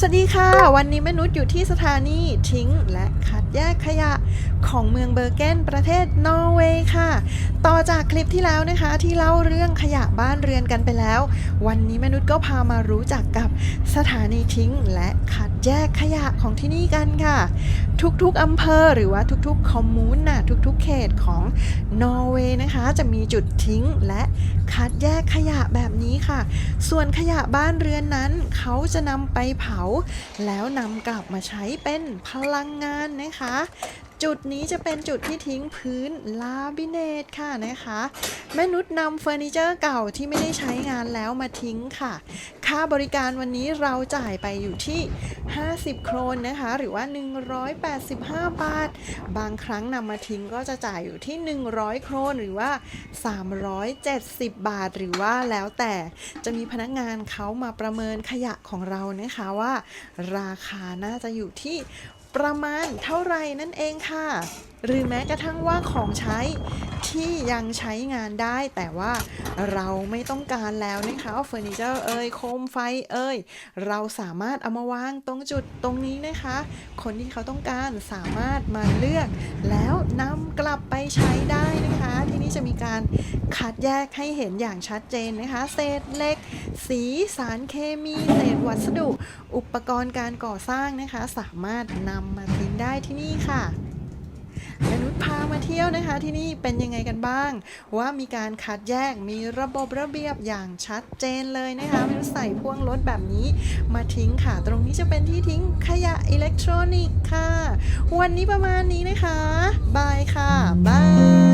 สวัสดีค่ะ วันนี้มนุษย์อยู่ที่สถานีทิ้งและคัดแยกขยะของเมืองเบอร์เกนประเทศนอร์เวย์ค่ะ ต่อจากคลิปที่แล้วนะคะที่เล่าเรื่องขยะบ้านเรือนกันไปแล้ว วันนี้มนุชก็พามารู้จักกับสถานีทิ้ง และคัดแยกขยะของที่นี่กันค่ะ ทุกๆอำเภอหรือว่าทุกๆคอมมูนน่ะทุกๆเขตของนอร์เวย์นะคะ จะมีจุดทิ้งและคัดแยกขยะแบบนี้ค่ะ ส่วนขยะบ้านเรือนนั้น เขาจะนำไปเผา แล้วนำกลับมาใช้เป็นพลังงานนะคะ จุดนี้จะเป็นจุดที่ทิ้งพื้นลาบิเนตค่ะนะคะ แม่นุชนำเฟอร์นิเจอร์เก่าที่ไม่ได้ใช้งานแล้วมาทิ้งค่ะค่าบริการวันนี้เราจ่ายไปอยู่ที่ 50 โครนนะคะ หรือว่า 185 บาท บางครั้งนำมาทิ้งก็จะจ่ายอยู่ที่ 100 โครนหรือว่า 370 บาท หรือว่าแล้วแต่จะมีพนักงานเขามาประเมินขยะของเรานะคะว่า ราคาน่าจะอยู่ที่ประมาณเท่าไหร่นั่นเองค่ะ หรือแม้กระทั่งว่าของใช้ ที่ยังใช้งานได้ แต่ว่าเราไม่ต้องการแล้วนะคะเฟอร์นิเจอร์เอ่ยโคมไฟเอ่ยเราสามารถเอามาวางตรงจุดตรงนี้นะคะ คนที่เขาต้องการสามารถมาเลือก แล้วนำกลับไปใช้ได้นะคะ ที่นี่จะมีการคัดแยกให้เห็นอย่างชัดเจนนะคะ เศษเหล็ก สีสารเคมี เศษวัสดุ อุปกรณ์การก่อสร้างนะคะ สามารถนำมาทิ้งได้ที่นี่ค่ะ มนุษย์พามาเที่ยวนะคะที่นี่เป็นยังไงกันบ้าง ว่ามีการคัดแยกมีระบบระเบียบอย่างชัดเจนเลยนะคะมนุษย์ใส่พ่วงรถแบบนี้มาทิ้งค่ะ ตรงนี้จะเป็นที่ทิ้งขยะอิเล็กทรอนิกส์ค่ะ วันนี้ประมาณนี้นะคะ บายค่ะ